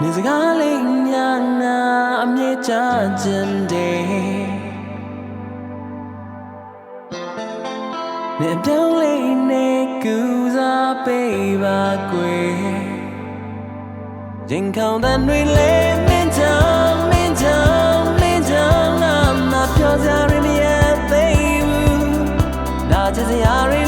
နေစကားလေးညာနာအမြဲချခြင်းတည်းနေပြောင်းလေးနေကူစားပေးပါကွယ်ရင်ခေါင်တဲ့တွင်လေးမင်းချောင်းမင်းချောင်းမင်းချောင်းငါမပြောစရာရင်းရဲ့ baby ဒါချစ်စရာရင်း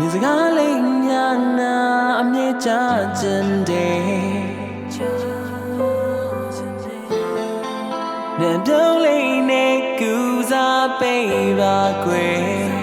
မြင်စကားလေးညာနာအမြဲကြခြင်းတည်းနဲ့ပြောင်းလေးနဲ့ကူစားပေးပါကွယ်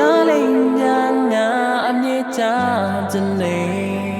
ညာလေးညာညာအမြဲချမ်းတနေ